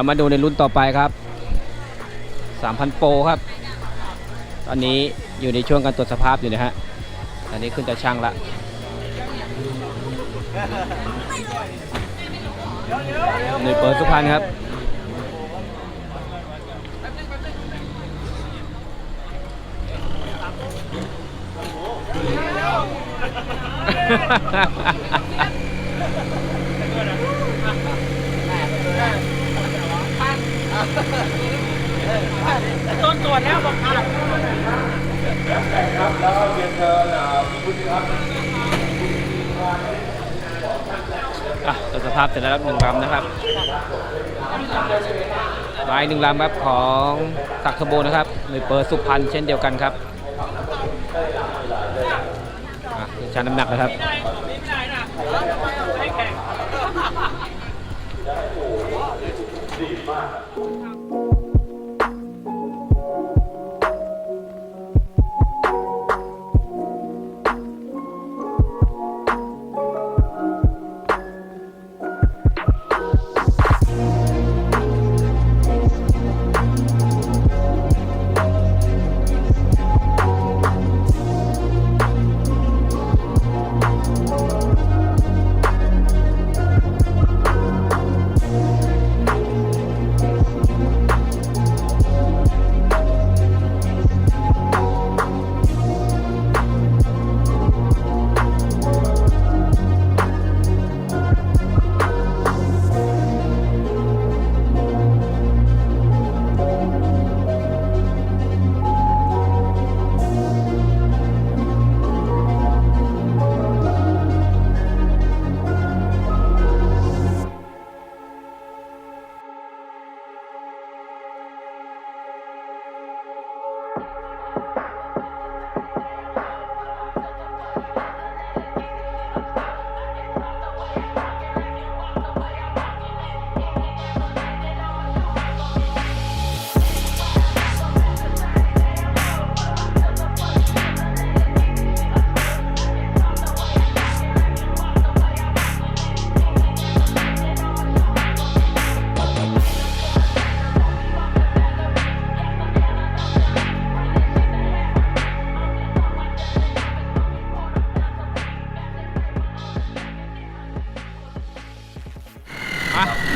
ยวมาดูในรุ่นต่อไปครับ3,000โปรครับ ตอนนี้อยู่ในช่วงการตรวจสภาพอยู่นะฮะตอนนี้ขึ้นจะช่างละหน่วยเปิดสุพรรณครับ ต้นตรวจแล้วบอกผ่านอะตรวจสภาพเสร็จแล้วครับหนึ่งลำนะครับลายหนึ่งลำครับของสักดิ์โบนะครับหน่วยเปิดสุพรรณเช่นเดียวกันครับอะชั่งน้ำหนักนะครับ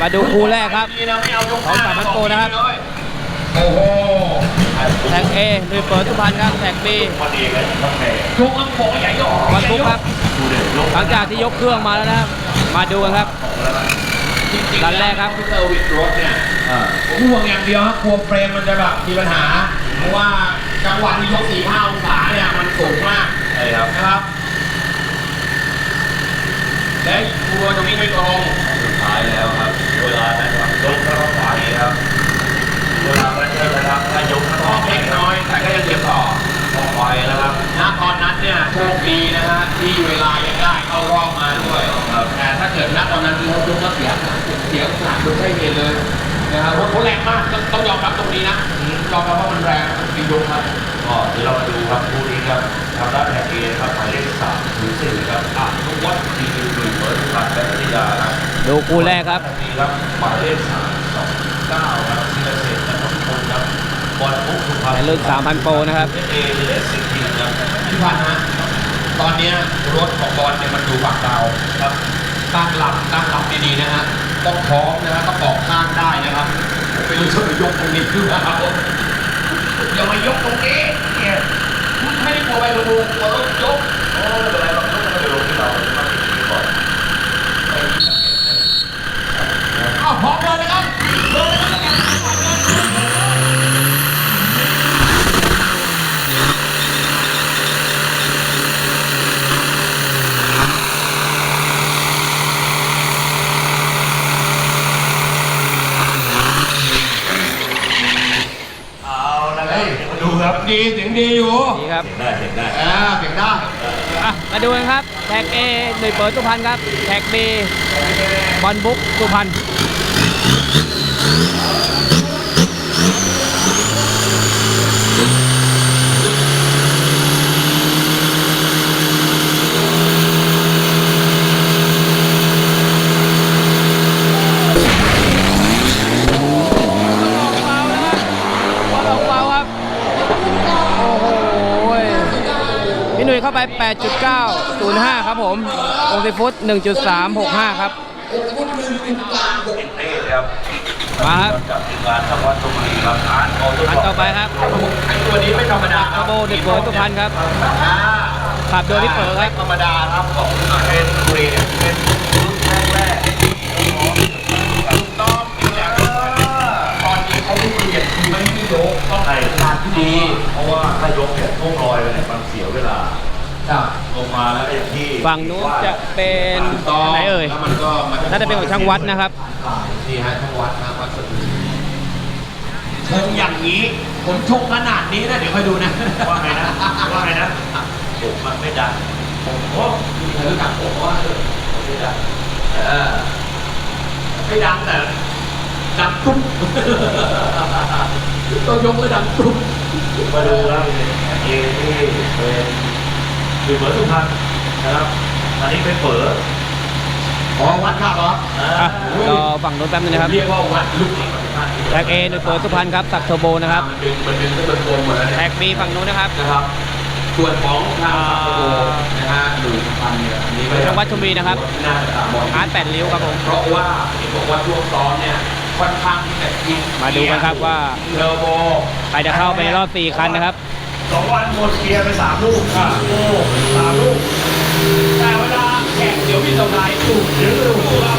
มาดูคู่แรกครับของสามพันโปรนะครับโอ้โหแท็กเอหน่วยเปิดสุพรรณครับแท็กบียกอังโขงใหญ่ยกวันพุธครับหลังจากที่ยกเครื่องมาแล้วนะครับ มาดูกันครับจริงด้านแรกครับเซอร์วิสรถเนี่ยห่วงอย่างเดียวครับกลัวเฟรมมันจะแบบมีปัญหา เพราะว่าจังหวะที่ยก4 5องศาเนี่ยมันสูงมากใช่ครับนะครับและกลัวตรงนี้ไม่ตรงสุดท้ายแล้วครับ เวลานะครับยกแล้วก็ไหวครับเวลานั้นเนี่ยนะครับถ้ายกแล้วอก็เล็กน้อยแต่ก็ยังเก็บต่อต่อไปนะครับณตอนนั้นเนี่ยโชคดีนะฮะที่เวลายังได้เข้ารอบมาด้วยแต่ถ้าเกิดณตอนนั้นรถยกก็เสียเสียสนามยใช่เหตุเลยนะครับเพราะแรงมากต้องต้องยอมรับตรงนี้นะ ยอมรับว่ามันแรงมันมียกครับก็เดี๋ยวเรามาดูครับคู่นี้ครับทางด้านแท็กเอครับหมายเลขสามถึงสี่ครับอะทุกวัดดีดีดีเปิดบัตรและพิยาครับดูคู่แรกครับนี่ครับหมายเลขสามสองเก้าครับธีรเศรษฐ์และทุกคนครับบอลมุกสุพรรณในรุ่น3,000โปรนะครับเอเอสซิทีครับพี่พันธ์ฮะตอนเนี้ยรถของบอลเนี่ยมันอยู่ฝั่งดาวครับตั้งลำตั้งลำดีๆนะฮะต้องพร้อมนะฮะก็ปอกข้างได้นะครับไปรู้ช่วยยกตรงนี้ขึ้นมาครับ อย่ามายกตรงนี้เนี่ยไม่ได้กลัวไปลงกลัวรถยกโอ้ไม่เป็นไรหรอกยกไม่ไปลงที่เรามาติดที่ก่อนอ้าวพร้อมเลยนะครับเดินเลยนะครับ เอาละครับเดี๋ยวมาดูครับ ดีเสียงดีอยู่ นี่ครับ ได้เห็นได้อ่าเสียงได้อะมาดูกันครับ แท็กเอหน่วยเปิดสุพรรณครับ แท็กบีบอลบุ๊กสุพรรณ พี่หนุ่ยเข้าไป 8.905 ครับผมองศฟุต 1.365 ครับเต้ครับมาครับจากทีมงานทางวัดชมบุรีครับอาร์ตออโต้อันต่อไปครับไอ้ตัวนี้ไม่ธรรมดาคคารับโบเด็กโบสุพรรณครับขับโดยพี่เป๋อครับธรรมดาครับของเป็นบุรีเนี่ยเป็นรุ่นแรกๆที่น้องๆถูกต้องนี่แหละตอนนี้เขาเพิ่งเปลี่ยนคือไม่ให้ยกต้องใช่งานที่ดี เพราะว่าถ้ายกเนี่ยช่วงลอยไปเนี่ยมันเสียเวลาครับ ลงมาแล้วก็อย่างที่ฝั่งนู้นจะเป็นถูกต้องไหนเอ่ย แล้วมันก็มันก็น่าจะเป็นของช่างวัดนะครับ นี่ฮะช่างวัดนะวัดสดุชงอย่างนี้ ผมชงขนาดนี้นะเดี๋ยวค่อยดูนะ ว่าไงนะว่าไงนะผมมันไม่ดังผมโอ้มีใครรู้จักผมว่าเออผมไม่ดังเออไม่ดังแต่ดังตุ้มต้องยกเลยดังตุ้มมาดูครับเอที่เป็น คือเหมือนสุพรรณนะครับอันนี้เป็นเป๋ออ๋อวัดข้าวเหรออ่าอะรอฝั่งนู้นแป๊บนึงนะครับเรียกว่าวัดลูกเอกแท็กเอหนุ่ยเปิดสุพรรณครับสักโทโบนะครับมันดึงมันดึงให้มันโกนหมดแล้วเนี่ยแท็กบีฝั่งนู้นนะครับนะครับส่วนของทางสัปโปนะฮะหรือสุพรรณเนี่ยอันนี้ก็ทางวัดชลบุรีนะครับน่าจะตามมองอาร์ตแปดริ้วครับผมเพราะว่าเห็นบอกว่าช่วงซ้อมเนี่ยค่อนข้างที่จะยิงมาดูกันครับว่าเทอร์โบใครจะเข้าไปในรอบ4คันนะครับ สองวันหมดเคลียร์ไปสามลูกอะโอ้สามลูก แต่เวลาแข่งเดี๋ยวมีสไลด์ถูกเดี๋ยวดูครับ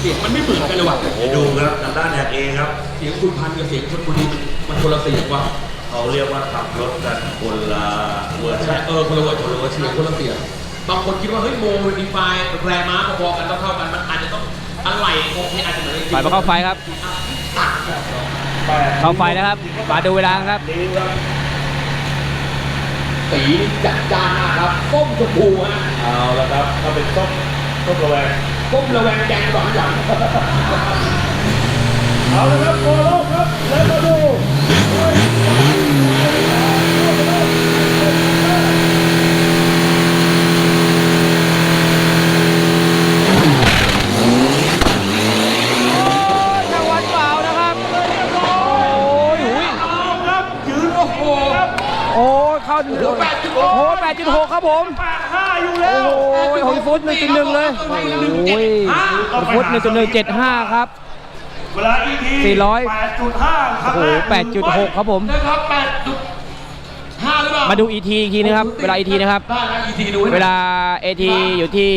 เสียงมันไม่ เหมือนกันเลยว่ะเดี๋ยวดูครับทางด้านแท็กเองครับ เสียงคุณพันกับเสียงชนบุรีมันคนละเสียงว่ะเขาเรียกว่าขับรถกันคนละเวอร์ชัใช่นเออคนละเวอร์คนละเวอร์เสียงคนละเสียงบางคนคิดว่าเฮ้ยโมมันดีไฟแรงม้าพอๆกันเท่ากันมันอาจจะต้องอะไรโอเคอาจจะเหมือนจริงฝ่ายมาเข้าไฟครับ เข้าไฟนะครับ มาดูเวลาครับ สีจัดจ้านมากครับส้มชมพูฮะเอาละครับก็เป็นส้มส้มระแวง ส้มระแวงแดงสองอย่างเอาละครับโกโลครับ แล้วมาดูจังหวัดเปล่านะครับโอ้ยหุยครับยืน โอ้โหโอ้ยเข้าถึงโอ้โห8.6ครับผมแปดห้าอยู่โอ้แล้วโหหกฟุต1.1เลยโอ้ยหกฟุต1.175ครับเวลาอีทีสี่ร้อยแปดจุดห้าครั้งโอ้แรโหก8.6ครับผมนะครับแปดจุดห้าหรือเปล่ามาดู ET อีกทีนะครับ เวลา ET นะครับได้นะ ET ดูให้หน่อยเวลา AT อยู่ที่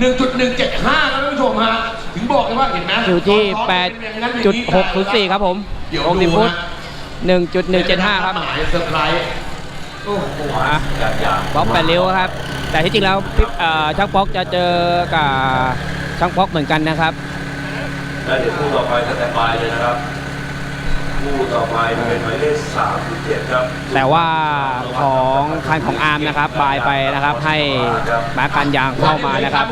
1.175ครับท่านผู้ชมฮะถึงบอกเลยว่าเห็นไหมอยู่ที่ตอนซ้อมเป็นอย่างนั้นอย่างนี้8.604ครับผมเดี๋ยว60ดูฟุตฮะ1.175ครับหมายเซอร์ไพรส์โอ้โหอะอย่างอย่างป๊อกแปดริ้วครับ แต่ที่จริงแล้วพี่เอ่อช่างป๊อกจะเจอกับช่างป๊อกเหมือนกันนะครับแล้วเดี๋ยวคู่ต่อไปสแตนบายเลยนะครับคู่ต่อไปเป็นหมายเลขสามสิบเจ็ดครับ แต่ว่าของคันของอาร์มนะครับบายไปนะครับให้มากันยางเข้ามานะครับ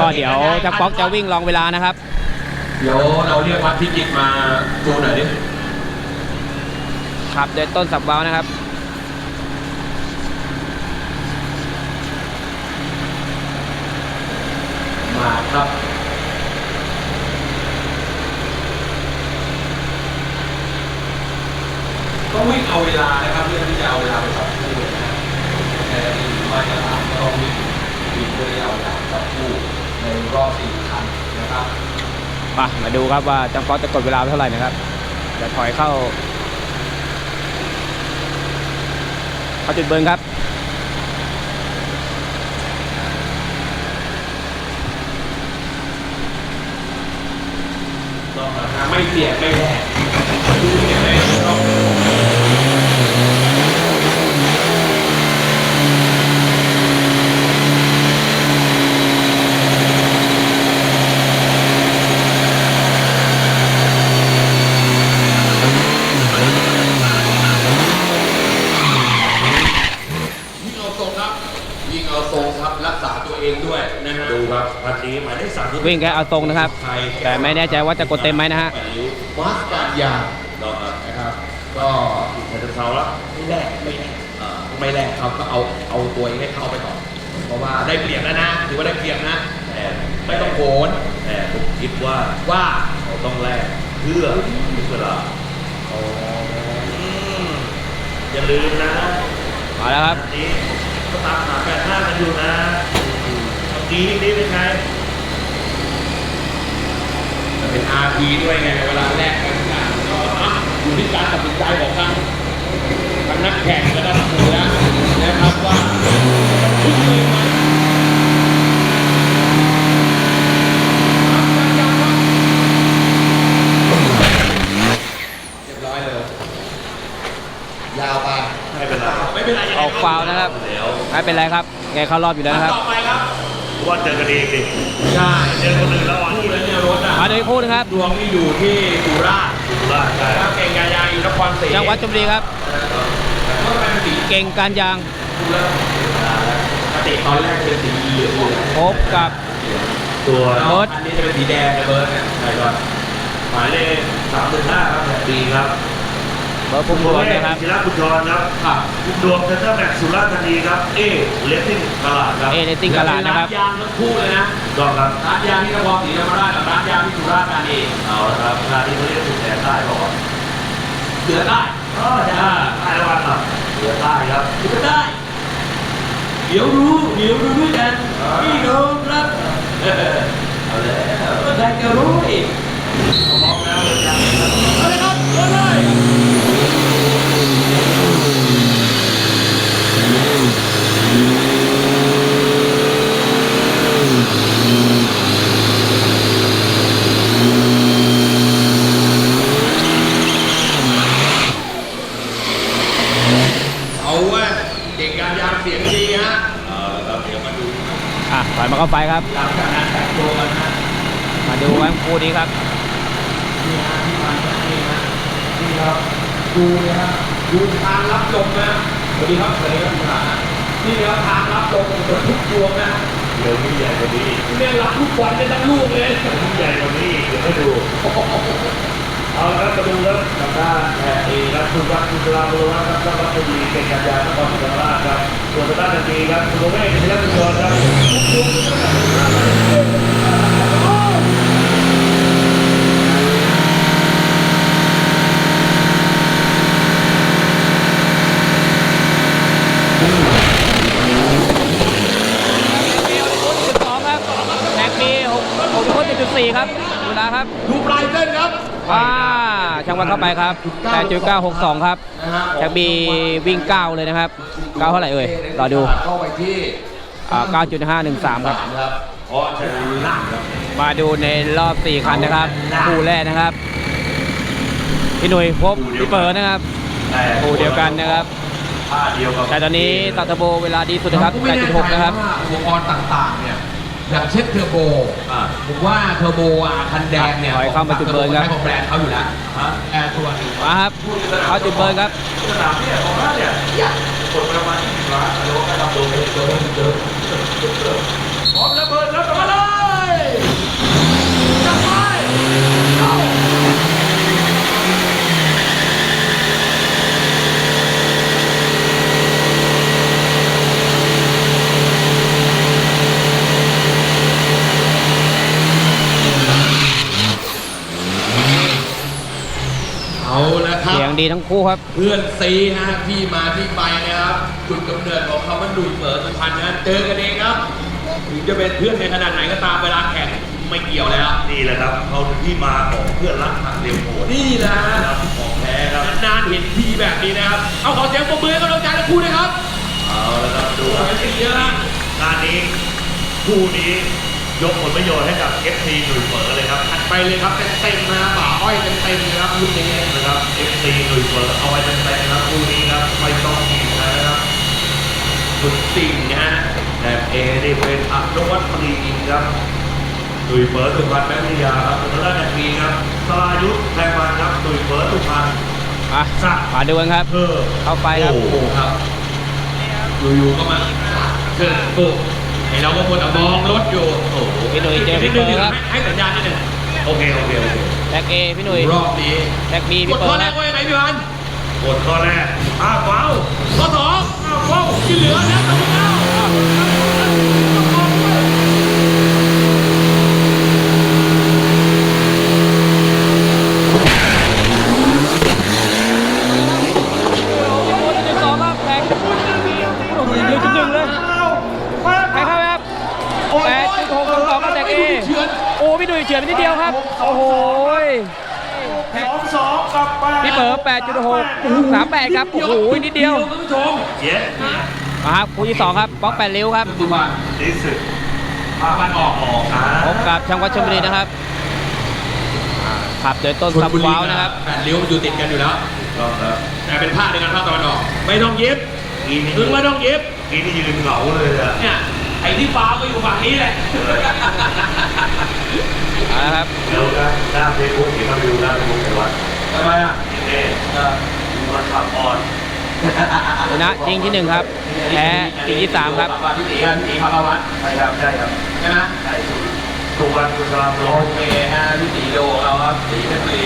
ก็เดี๋ยวช่างป๊อกจะวิ่งลองเวลานะครับ เดี๋ยวเราเรียกวัดพิจิตรมาดูหน่อยดิครับโดยต้นสับเว้านะครับ มาครับ ก็วิ่งเอาเวลานะครับเรื่องที่จะเอาเวลาไปสองคู่นะฮะแต่มา จะถามก็ต้องวิ่งวิ่งเพื่อที่จะเอาเวลาสองคู่ในรอบสี่คันนะครับมามาดูครับว่าช่างป๊อกจะกดเวลาไปเท่าไหร่นะครับจะถอยเข้าเข้าจุดเบิร์นครับไม่เสียไม่แหกดูเนี่ยไม่ต้อง ยิงเอาทรงครับ ยิงเอาทรงครับ รักษาตัวเองด้วยนะฮะ ดูครับพันนี้หมายเลขสามสิบ วิ่งแค่เอาตรงนะครับไทยแต่ไม่แน่ใจว่าจะกดเต็มไหมนะฮะมาสการยางลองครับนะครับก็เดี๋ยวจะเซาแล้วไม่แลกไม่แลกเอ่อไม่แลกครับก็เอาเอาตัวเองให้เข้าไปก่อนเพราะว่าได้เปรียบแล้วนะถือว่าได้เปรียบนะแต่ไม่ต้องโขนแต่ผมคิดว่าว่าเขาต้องแลกเพื่อเวลาอ๋ออืมอย่าลืมนะมาแล้วครับอันนี้ก็ตามหาแปดห้ากันอยู่นะเมื่อกี้นี่เป็นไงจะ เป็น RP ด้วยไงเวลาแลกกันนะก็อะอยู่ที่การตัดสินใจของทางทางนักแข่งและนักมวยแล้วนะครับว่าคิดเลยไหมเรียบร้อยเลยยาวไปไม่เป็นไรไม่เป็นไรยังอไงอกฟาวล์นะครับแล้วไม่เป็นไรครับไงเข้ารอบอยู่แล้วนะครับ ต่อไปครับ ว่าเจอกันเองดิใช่เจอคนอื่นแล้วอะพูดแล้วเนี่ยรถอะมาดูอีกคู่หนึงครับดวงนี่อยู่ที่สุราษฎร์สุราษฎร์ใช่แล้วเก่งยายาอยู่นครศรีจังหวัดชลบุรีครับก็เป็นสีเก่งการยางดูแล้วปกติตอนแรกเป็นสีเหลืองอยู่พบกับ ตัวเบิร์ด อันนี้จะเป็นสีแดงนะเบิร์ดเนี่ยใช่ครับหมายเลขสามหนึ่งห้าครับแบบดีครับ เบอร์พุ่มพตัววงแรกนะครับศิลาคุณจรครับครับคุณดวงเซนเตอร์แบ็กสุราษฎร์ธานีครับ เอเลสซิ่งตลาดครับเอเลตติ้งกลาดนะครับยางทั้งคู่เลยนะก็ครับร้านยางที่นครศรีธรรมราชกับร้านยางที่สุราษฎร์ธานี เอาละครับงานนี้เขาเรียกสุดแสนใต้บอกว่าเสือได้อ๋อจะได้ใต้วันอะเหลือใต้ครับเสือได้เดี๋ยวรู้เดี๋ยวรู้ด้วยกันพี่น้องครับเอาแล้วก็ได้จะรู้อีกพร้อมแล้วเลยครับ เอาเลยครับเอาเลยเอาเว้ยเด็กการยางเสียงดีฮะเอาละครับเดี๋ยวมาดูอะถอยมาเข้าไฟครับ หลังจากนั้นแต่งตัวกันนะ มาดูครับคู่นี้ครับ นี่ฮะที่มาจากนี่ฮะ นี่ครับดูนะฮะดูทางรับลมนะสวัสดีครับสวัสดีครับคุณอานี่ครับทางรับลมของทุกดวงนะเดี๋ยวนี้ใหญ่กว่านี้อีกเนี่ยรับทุกวันได้ทั้งลูกเลยใหญ่กว่านี้อีกเดี๋ยวให้ดูเอาละครับมาดูครับกับด้านแพทย์เองครับคุณวัดคุณราโลนะครับแล้วก็คุณดีเก่งกันยานครศรีธรรมราชครับส่วนทางด้านทันทีครับคุณโรเมฆศิลปุชรครับสองครั แท็กปีหกหกจุดจุดสี่ครับดูแลครับ ดูปลายเส้นครับอ่าช่างวันเข้าไปครับแปดจุดเก้าหกสองครับแท็กบีวิ่งเก้าเลยนะครับเก้าเท่าไหร่เอ่ยรอดูเข้าไปที่เก้าจุดห้าหนึ่งสามครับมาดูในรอบสี่คันนะครับคู่แรกนะครับพี่หนุ่ยพบพี่เปิดนะครับคู่เดียวกันนะครับ แต่ตอนนี้ตัดเทอร์โบเวลาดีสุดนะครับผมไม่แน่ใจ8.6นะครับว่าอุปกรณ์ต่างๆเนี่ยอย่างเช่นเทอร์โบอ่าผมว่าเทอร์โบอะคันแดงเนี่ยถอยเข้ามาจุดเบิร์นครับใช้ของแบรนด์เขาอยู่แล้วฮะแอร์ตัวหนึงมาครับเขาจุดเบิร์นครับสนามเนี่ยของเราเนี่ยคนประมาณ20ล้านแล้วก็ทำโดนไปเจอเจอพร้อมระเบิดแล้วกลับมาเลยจับไปเข้า เอาละครับ เสียงดีทั้งคู่ครับ เพื่อนซีฮะที่มาที่ไปนะครับจุดกำเนิดของคำว่าดุยเปิดสุพรรณนะเจอกันเองครับ ถึงจะเป็นเพื่อนในขนาดไหนก็ตามเวลาแข่งไม่เกี่ยวแล้ว นี่แหละครับเขาที่มาของเพื่อนรักทางเดียวโหดนี่แหละฮะครับของแท้ครับ นานๆเห็นทีแบบนี้นะครับ เอาขอเสียงปรบมือให้กำลังใจทั้งคู่นะครับเอาละครับดูโอ้ยเป็นเยอะนะ งานนี้คู่นี้ ยกผลประโยชน์ให้กับ FC หนุ่ยเฝอเลยครับถัดไปเลยครับเต็มๆนะป่าอ้อยเต็มๆนะครับลูกนี้นะครับ FC หนุ่ยเฝอเอาไว้เต็มๆครับคู่นี้ครับไม่ต้องกินนะครับสุดจริงนะฮะแต่เอนี่เป็นอนุวัฒน์ปรีอินครับหนุ่ยเฝอสุพรรณแม่วิทยาครับส่วนทางด้านแห่งปีครับสรายุทธแพงวันครับหนุ่ยเฝอสุพรรณอะมาดูกันครับเออเข้าไปครับโอ้โหครับอยู่ๆก็มาเชิญปุ๊บ ไอเราก็ควรจะมองรถอยู่ โอ้โหพี่หนุ่ยเจอพี่เบิร์ดครับ ให้สัญญาณนิดหนึ่งโอเคโอเคโอเคแท็กเอพี่หนุ่ยรอบนี้แท็กบีกพี่ดเปิข้อดแรนะกว่ายังไงพี่พันกดข้อแรกอ้าวเฝ้าข้อสองอ้าวเฝ้าที่เหลือแล้วแต่เก้า 8.6 38 ครับ โอ้โห นิดเดียวท่านผู้ชมเย็ดมาครับคู่ที่สองครับบล็อกแปดริ้วครับสุมาดีสุดพามันออกออกอ่าพบกับช่างวัดชลบุรีนะครับอ่าขับโดยต้นซับว้าวนะครับแปดเลี้ยวมันอยู่ติดกันอยู่แล้วก็ครับแต่เป็นภาคในการภาคตะวันออก ไม่ต้องเย็บอีนี่ถึงไม่ต้องเย็บอีนี่ยืนเหงาเลยอะเนี่ยไอ้ที่ฟ้าก็อยู่ฝั่งนี้แหละเอาละครับเดี๋ยวนะหน้าเฟซบุ๊กเห็นมาดูหน้าเฟซบุ๊กแต่ว่า ทำไมอะเอ๊ะดูมันขับอ่อนชนะจริงที่หนึ่งครับ แพ้จริงที่สามครับพี่ตีกันพี่ตีพาราวัตใช่ครับใช่ครับใช่ไหมใช่สุดถูกวันคุณสลามโลโอเคฮะพี่ตีโดเราครับตีเพชรบุรี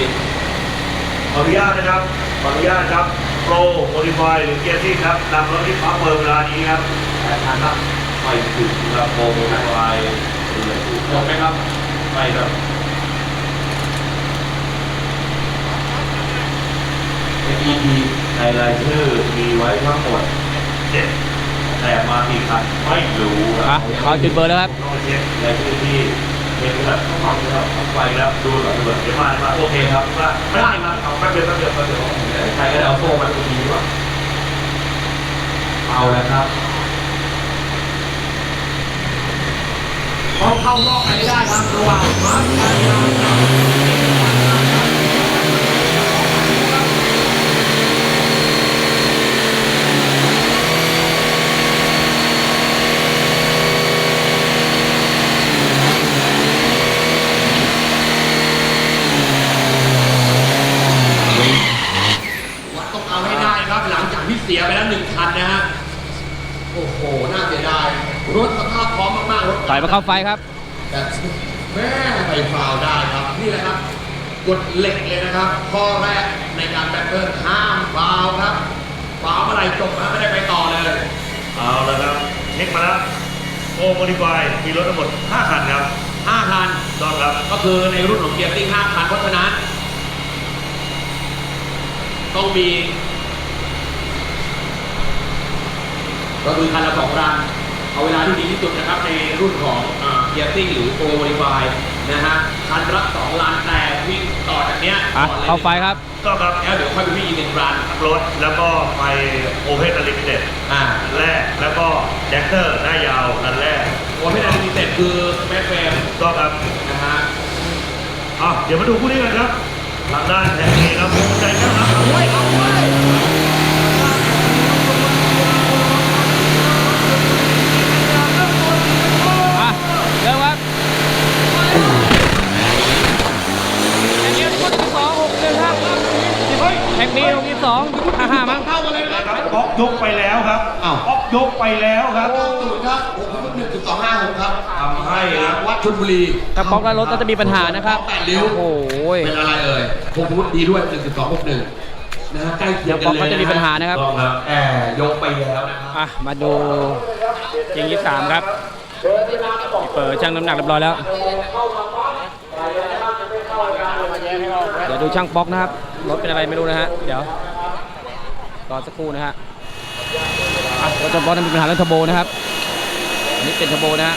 ขออนุญาตนะครับขออนุญาตครับโปรโมดิฟายหรือเกียร์ที่ครับนำรถที่พักเบอร์เวลานี้ครับแต่ทานครับไม่ถึงครับโปรโมดิฟายจบไหมครับไม่ครับ EP ในรายชื่อมีไว้ทั้งหมดเจ็ดแต่มากี่คันไม่รู้คอะรับเอาจุดเบอร์แล้วครับต้องไปเช็ครายชื่อที่เป็นแบบต้องฟังนะครับต้องไปแล้วดูก่อนดูก่อนเดี๋ยวมามาโอเคครับว่าไม่ได้มาเอาแป๊บเดียวแป๊บเดียวแป๊บเดียวใครก็ได้เอาโซ่มาตรงนี้ดีกว่าเอาแล้วครับเขาเข้ารอบไปไม่ได้ครับระหว่างมาร์คไทยกับ วัดต้องเอาให้ได้ครับ หลังจากที่เสียไปแล้วหนึ่งคันนะฮะ โอ้โห น่าเสียดาย รถสภาพพร้อมมากๆรถ ต่ อยมาเข้าไฟครับแต่แม่ไปฟาวล์ได้ครับนี่แหละครับกฎเหล็กเลยนะครับ ข้อแรกในการแบตเทิลห้ามฟาวล์ครับฟาวล์เมื่อไหรจบนะไม่ได้ไปต่อเลย เอาแล้วครับเช็คมาแล้วโอโมดิฟายมีรถทั้งหมด5คันครับ5คันต้องครับก็คือในรุ่นของเกียร์ติ้ง5คันเพราะฉะนั้น ต้องมีก็คือคันละสองรัน เอาเวลาที่ดีที่สุดนะครับในรุ่นของเกียร์ติ้งหรือโปรโมดิฟายนะฮะคันละสองรันแต่วิ่งต่อจากเนี้ยอะก่อนลยเข้าไฟครับต้องครับแล้วเดี๋ยวค่อยไปวิ่งอีกหนึ่งรันรถแล้วก็ไปโอเพนอลิมิเต็ดอ่าอันแรกแล้วก็แจ็คเตอร์หน้ายาวอันแรกโอ้ไม่ได้มีเสร็จคือแม็กเฟรมก็ครับนะฮะอะเดี๋ยวมาดูคู่นี้กันครับทางด้านแทนนี้ครับภูมิใจครับเอาไว้เอาไว้อะเริ่มครับแข่งนี้คนที่สองหกหนึ่งครับ แข่งนี้หกที่สองห้าห้ามั้งเท่ากันเลยนะครับออกยกไปแล้วครับอ้าวออกยกไปแล้วครับโอ้ศูนย์ครับหกหนึ่งจุดสองห้าหกครับทำให้ครับวัดชลบุรีถ้าบล็อกแล้วรถก็จะมีปัญหานะครับแปดริ้วโอ้โหเป็นอะไรเอ่ยคงพูดดีด้วยหนึ่งจุดสองหกหนึ่งนะฮะใกล้เคียเดี๋ยวงบกัล็อนกเลยก็จะมีปัญหานะครับต้องครับแอร์ยกไปแล้วนะครับอะมาดูจริงที่สามครับเปิดช่างน้ำหนักเรียบร้อยแล้วเดี๋ยวดูช่างป๊อกนะครับ รถเป็นอะไรไม่รู้นะฮะ เดี๋ยวรอสักครู่นะฮะอะรถช่างป๊อกนั้นมีปัญหาเรื่องทอร์โบนะครับอันนี้เป็นทโบนะฮะ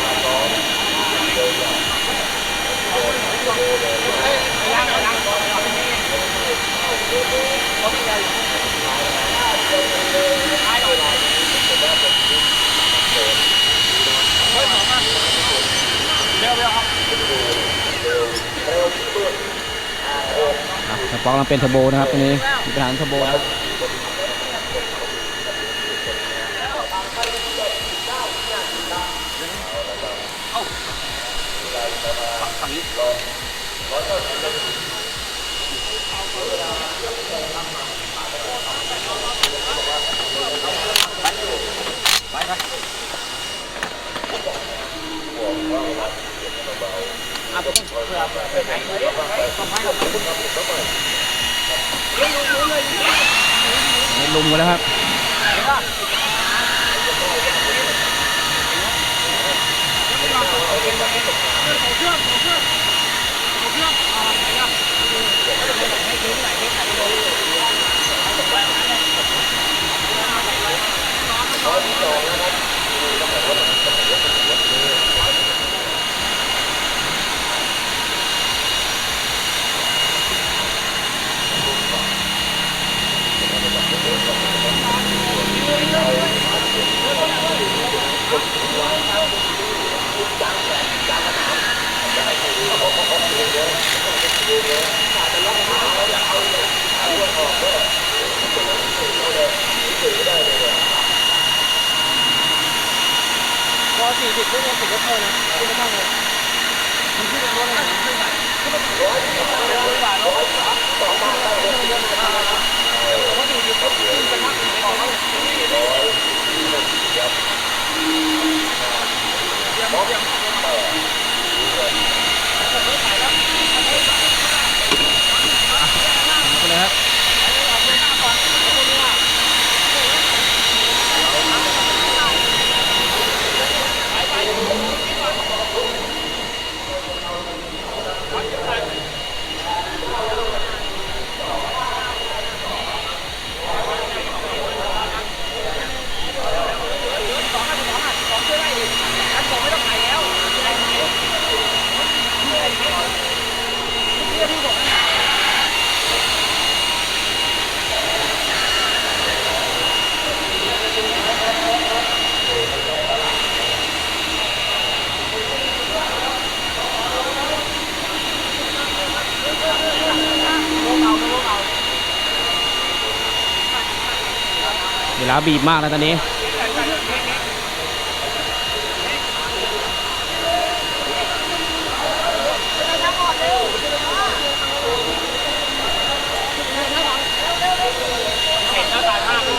ป๊อกกำลังเป็นเทอร์โบนะครับตรงนี้มีปัญหาเทอร์โบแล้ว ลุมกันแล้วครับ เวลาบีบมากแล้วตอนนี้เห็นแล้วตายมากเห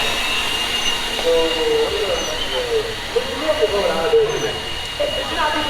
็น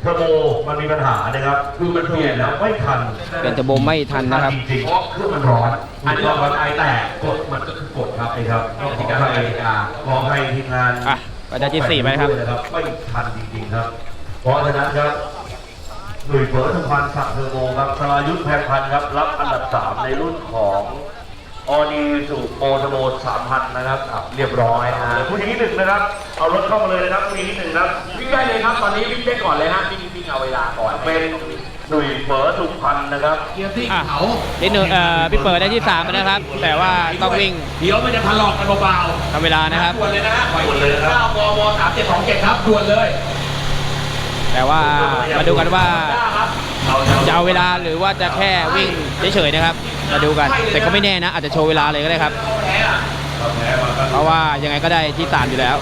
เทอร์โบมันมีปัญหานะครับ คือมันเปลี่ยนแล้วไม่ทันเป็นเทอร์โบไม่ทันนะครับจริงๆเพราะเครื่องมันร้อนอันนี้เราวัดไอแตกกดมันก็คือกดครับใช่ครับนอกจากการนาฬิกาขอให้ทีมงานอะไปได้ที่สี่ไปครับไม่ทันจริงๆครับ เพราะฉะนั้นครับหนุ่ยเฟิร์สทุกพันธ์สักดิ์เทอร์โบครับสรายุทธแพงพันธ์ครับรับอันดับ3ในรุ่นของ ออนีสู่โปรโตโมสามพันนะครับ เรียบร้อยนะผู้หญิงที่หนึ่งนะครับ เอารถเข้ามาเลยนะครับผู้หญิงที่หนึ่งครับวิ่งได้เลยครับ ตอนนี้วิ่งได้ก่อนเลยฮะวิ่งวิ่งเอาเวลาก่อนเป็นหนุ่ยเฟิร์สสุพรรณนะครับเกียร์ซิ่งอะเขานิดหนึ่งเอ่อพี่เปิดได้ที่สามนะครับ แต่ว่าต้องวิ่งเดี๋ยวมันจะทะเลาะกันเบาทำเวลาๆนะครับด่วนเลยนะฮะด่วนเลยนะครับเก้ามมสามเจ็ดสองเจ็ดครับด่วนเลย แต่ว่ามาดูกันว่าจ้าครับจะเอาเวลาหรือว่าจะแค่วิ่งเฉยๆนะครับ มาดูกัน แต่ก็ไม่แน่นะ อาจจะโชว์เวลาเลยก็ได้ครับแพ้อะเพราะว่ายังไงก็ได้ที่สามอยู่แล้ว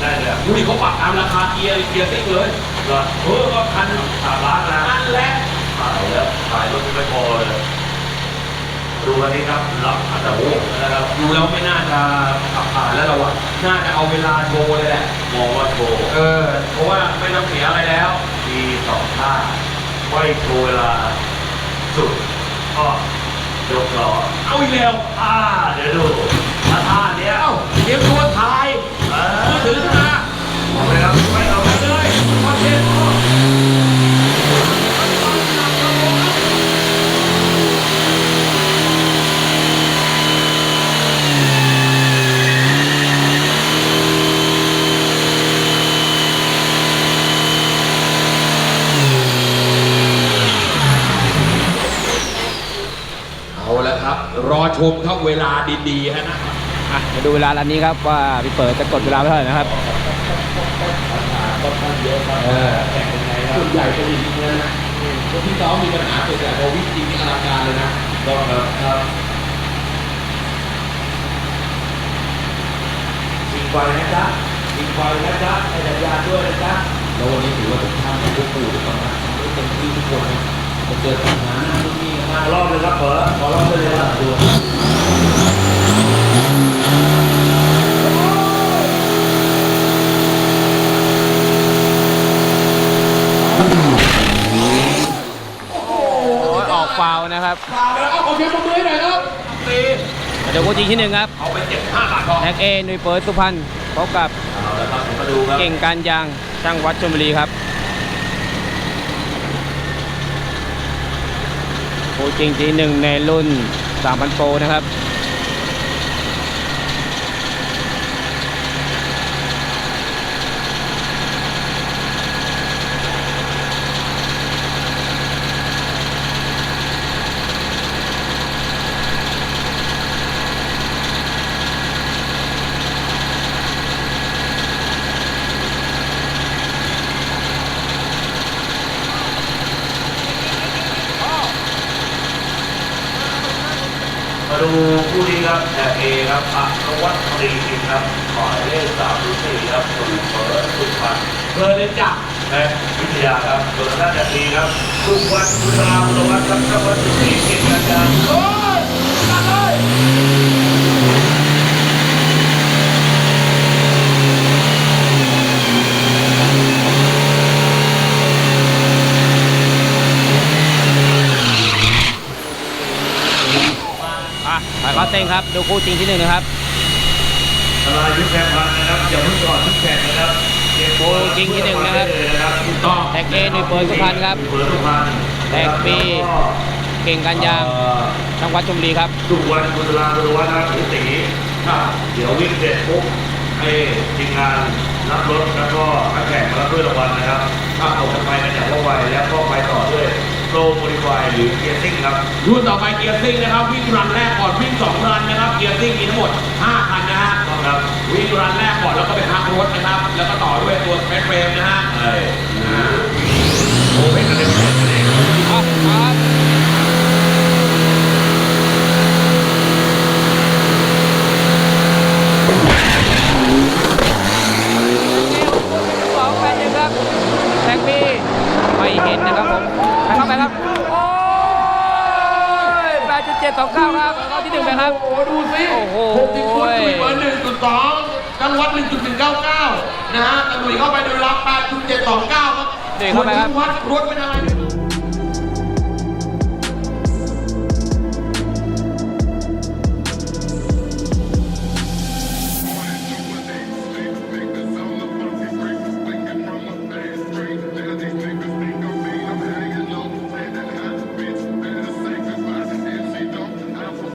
ได้เลยดูดิเขาปรับตามราคาเกียร์เกียร์ซิ่งเลยเหรอเออก็พันสามล้านนะนั่นแหละขายแล้วขายรถไม่พอเลยดูอันนี้ครับรับอันดับหกนะครับดูแล้วไม่น่าจะขับผ่านแล้วเราอะน่าจะเอาเวลาโชว์เลยแหละมองว่าโชว์เออเพราะว่าไม่ต้องเสียอะไรแล้วมีสองท่าไม่โชว์เวลาสุดก็ ยกล้อเอาอีกแล้วอ่าเดี๋ยวดูท่าท่าเนี้ยเอ้าเตรียมตัวถ่ายเอมือถือมาเอาเลยครับไม่เอาไปเลยคอนเทนต์ ต้องเวลาดีๆฮะนะอะมาดูเวลาร้านนี้ครับว่าพี่เปิดจะกดเวลาไว้เท่าไหร่นะครับเออแต่งยังไงครับส่วนใหญ่จะมีเงินนะคนที่ซ้อมมีปัญหาส่วนใหญ่พอวิ่งจริงนี่อลังการเลยนะต้องครับครับยิงไฟนะจ๊ะยิงไฟนะจ๊ะให้สัญญาณด้วยนะจ๊ะแล้ววันนี้ถือว่าทุกท่านเป็นผู้ปู่ทุกคนนะทำได้เต็มที่ทุกคนนะ จะเจอปัญหาหน้าทุกที่นะรอบเลยครับเผลอขอรอบเลยครับดูโอ้ยออกฟาวล์นะครับแล้วเอาขอเสียงปรบมือให้หน่อยครับตีมาดูคู่จริงที่หนึ่งครับเอาไปเจ็ดห้าบาทพอแท็กเอหนุ่ยเปิดสุพรรณพบกับเอาละครับผมมาดูครับเก่งการยางช่างวัดชลบุรีครับ คู่จริงที่หนึ่งในรุ่น3,000โปรนะครับ มาดูคู่นี้ครับแอร์ เอครับอัควัตรีครับหมายเลขสามสี่ครับคุณเปิดสุพรรณเบอร์เลนจ้ะและวิทยาครับส่วนท่านจะดีครับทุกวันคุณรามรวัตครับวันที่สี่เกณฑ์การยาโอ้ยตัดเลย อะถ่ายข้อ เต้งครับ ดูคู่จริงที่หนึ่งนะครับทลายยุทธแข่งพันนะครับอย่าเพิ่งก่อนทุกแข่งนะครับเกมโอ้จริงที่หนึ่งนะครับเลยนะครับถูกต้องแท็กเอหนุ่ยเปิดสุพรรณครับเปิดสุพรรณแท็กบีเก่งการยางช่างวัดชลบุรีครับทุกวันคุณรามรวัตครับพี่ตีครับเดี๋ยววิ่งเสร็จปุ๊บให้ทีมงานรับรถแล้วก็นักแข่งมารับด้วยรางวัลนะครับถ้าเอากันไปกันอย่างว่องไวแล้วก็ไปต่อด้วย โปรโมดิฟายหรือเกียร์ซิ่งครับรุ่นต่อไปเกียร์ซิ่งนะครับ วิ่งรันแรกก่อนวิ่งสองรันนะครับเกียร์ซิ่งมีทั้งหมด5คันนะฮะต้องครับวิ่งรันแรกก่อนแล้วก็ไปพักรถนะครับ แล้วก็ต่อด้วยตัวสเปซเฟรมนะฮะ ใช่โอ้ไม่กระเด็นกระเด็นกระเด็น ครับครับสองแปดหนึ่งครับแท็กบี้ไม่เห็นนะครับผมไปเข้าไปครับ โอ้ยแปดจุดเจ็ดสองเก้าครับเข้าที่หนึ่งไปครับ โอ้โหดูสิ โอ้โห หกสิบฟุตตุยเบอร์หนึ่งจุดสองจังหวัดหนึ่งจุดหนึ่งเก้า เข้าไปโดยรับแปดจุดเจ็ดสองเก้าครับเดินเข้าไปครับส่วนที่วัดรถเป็นอะไร